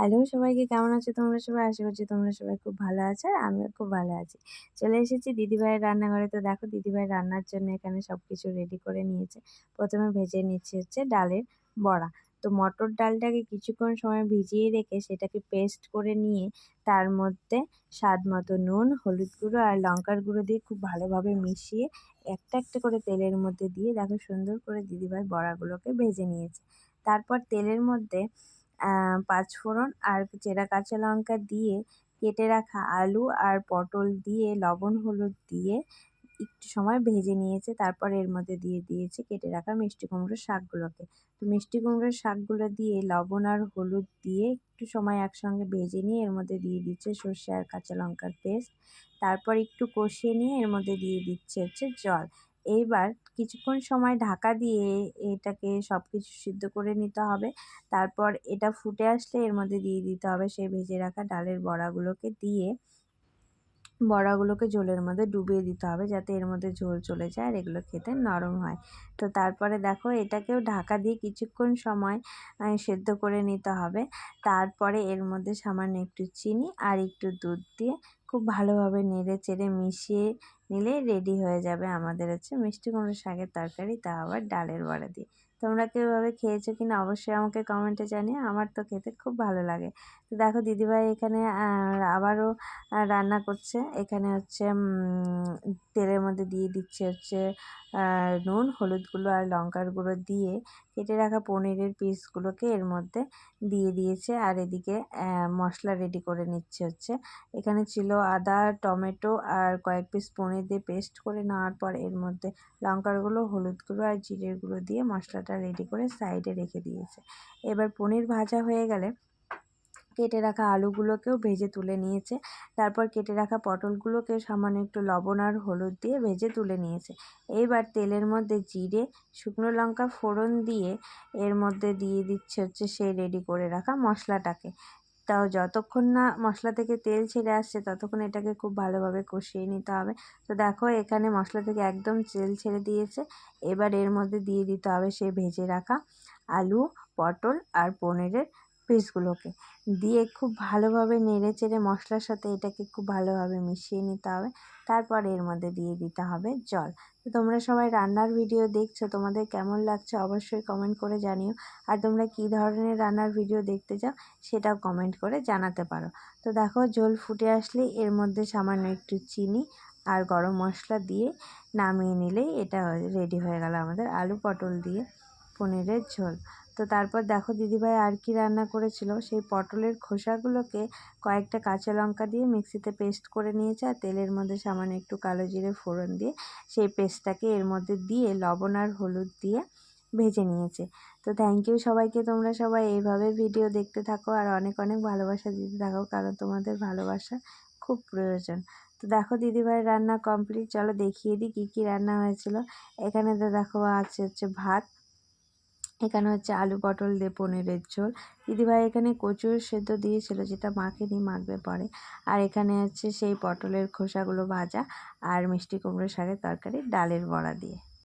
Hello সবাইকে, কেমন আছো তোমরা সবাই? আশা করছি তোমরা সবাই খুব ভালো আছো আর আমিও খুব ভালো আছি। চলে এসেছি দিদিভাইয়ের রান্নাঘরে। তো দেখো দিদিভাই রান্নার জন্য এখানে সব কিছু রেডি করে নিয়েছে। প্রথমে ভেজে নিচ্ছে হচ্ছে ডালের বড়া। তো মটর ডালটাকে কিছুক্ষণ সময় ভিজিয়ে রেখে সেটাকে পেস্ট করে নিয়ে তার মধ্যে স্বাদ মতো নুন, হলুদ গুঁড়ো আর লঙ্কার গুঁড়ো দিয়ে খুব ভালোভাবে মিশিয়ে একটা একটা করে তেলের মধ্যে দিয়ে দেখো সুন্দর করে দিদিভাই বড়াগুলোকে ভেজে নিয়েছে। তারপর তেলের মধ্যে পাঁচফোড়ন আর চেরা কাঁচা লঙ্কা দিয়ে কেটে রাখা আলু আর পটল দিয়ে লবণ, হলুদ দিয়ে একটু সময় ভেজে নিয়েছে। তারপর এর মধ্যে দিয়ে দিয়েছে কেটে রাখা মিষ্টি কুমড়োর শাকগুলোকে। তো মিষ্টি কুমড়োর শাকগুলো দিয়ে লবণ আর হলুদ দিয়ে একটু সময় একসঙ্গে ভেজে নিয়ে এর মধ্যে দিয়ে দিচ্ছে সর্ষে আর কাঁচা লঙ্কার পেস্ট। তারপর একটু কষিয়ে নিয়ে এর মধ্যে দিয়ে দিচ্ছে হচ্ছে জল। এইবার কিছুক্ষণ সময় ঢাকা দিয়ে এটাকে সব কিছু সিদ্ধ করে নিতে হবে। তারপর এটা ফুটে আসলে এর মধ্যে দিয়ে দিতে হবে সেই ভেজে রাখা ডালের বড়াগুলোকে দিয়ে বড়াগুলোকে ঝোলের মধ্যে ডুবিয়ে দিতে হবে যাতে এর মধ্যে ঝোল চলে যায় আর এগুলো খেতে নরম হয়। তো তারপরে দেখো এটাকেও ঢাকা দিয়ে কিছুক্ষণ সময় সেদ্ধ করে নিতে হবে। তারপরে এর মধ্যে সামান্য একটু চিনি আর একটু দুধ দিয়ে খুব ভালোভাবে নেড়ে চেড়ে মিশিয়ে নিলে রেডি হয়ে যাবে আমাদের হচ্ছে মিষ্টি কুমড়ো শাকের তরকারি, তা আবার ডালের বড়া দিয়ে। তোমরা কীভাবে খেয়েছো কি না অবশ্যই আমাকে কমেন্টে জানিয়ে আমার তো খেতে খুব ভালো লাগে। তো দেখো দিদিভাই এখানে আবারও রান্না করছে। এখানে হচ্ছে তেলের মধ্যে দিয়ে দিচ্ছে হচ্ছে নুন, হলুদ গুঁড়ো আর লঙ্কার গুঁড়ো দিয়ে কেটে রাখা পনিরের পিসগুলোকে এর মধ্যে দিয়ে দিয়েছে। আর এদিকে মশলা রেডি করে নিচ্ছে হচ্ছে। এখানে ছিল আদা, টমেটো আর কয়েক পিস পনির দিয়ে পেস্ট করে নেওয়ার পর এর মধ্যে লঙ্কার গুঁড়ো, হলুদ গুঁড়ো আর জিরের গুঁড়ো দিয়ে মশলাটা রেডি করে সাইডে রেখে দিয়েছে। এবার পনির ভাজা হয়ে গেলে কেটে রাখা আলুগুলোকেও ভেজে তুলে নিয়েছে। তারপর কেটে রাখা পটলগুলোকে সামান্য একটু লবণ আর হলুদ দিয়ে ভেজে তুলে নিয়েছে। এইবার তেলের মধ্যে জিরে, শুকনো লঙ্কা ফোড়ন দিয়ে এর মধ্যে দিয়ে দিচ্ছে হচ্ছে সেই রেডি করে রাখা মশলাটাকে। তাও যতক্ষণ না মশলা থেকে তেল ছেড়ে আসছে, ততক্ষণ এটাকে খুব ভালোভাবে কষিয়ে নিতে হবে। তো দেখো এখানে মশলা থেকে একদম তেল ছেড়ে দিয়েছে। এবার এর মধ্যে দিয়ে দিতে হবে সেই ভেজে রাখা আলু, পটল আর পনিরের পিসগুলোকে দিয়ে খুব ভালোভাবে নেড়ে চেড়ে মশলার সাথে এটাকে খুব ভালোভাবে মিশিয়ে নিতে হবে। তারপর এর মধ্যে দিয়ে দিতে হবে জল। তো তোমরা সবাই রান্নার ভিডিও দেখছ, তোমাদের কেমন লাগছে অবশ্যই কমেন্ট করে জানিও। আর তোমরা কী ধরনের রান্নার ভিডিও দেখতে চাও, সেটাও কমেন্ট করে জানাতে পারো। তো দেখো জল ফুটে আসলে এর মধ্যে সামান্য একটু চিনি আর গরম মশলা দিয়ে নামিয়ে নিলেই এটা রেডি হয়ে গেল আমাদের আলু পটল দিয়ে পনিরের ঝোল। তো তারপর দেখো দিদিভাই আর কি রান্না করেছিল? সেই পটলের খোসাগুলোকে কয়েকটা কাঁচা লঙ্কা দিয়ে মিক্সিতে পেস্ট করে নিয়েছে আর তেলের মধ্যে সামান্য একটু কালো জিরে ফোড়ন দিয়ে সেই পেস্টটাকে এর মধ্যে দিয়ে লবণ আর হলুদ দিয়ে ভেজে নিয়েছে। তো থ্যাংক ইউ সবাইকে, তোমরা সবাই এইভাবে ভিডিও দেখতে থাকো আর অনেক অনেক ভালোবাসা দিতে থাকো কারণ তোমাদের ভালোবাসা খুব প্রয়োজন। তো দেখো দিদিভাইয়ের রান্না কমপ্লিট চলো দেখিয়ে দিই কী কী রান্না হয়েছিল। এখানে তো দেখো আছে হচ্ছে ভাত এখানে হচ্ছে আলু, পটল দিয়ে পনিরের ঝোল। দিদিভাই এখানে কচুর সেদ্ধ দিয়েছিল, যেটা মাখেনি, মাখবে পরে। আর এখানে হচ্ছে সেই পটলের খোসাগুলো ভাজা আর মিষ্টি কুমড়ো শাকের তরকারি, ডালের বড়া দিয়ে।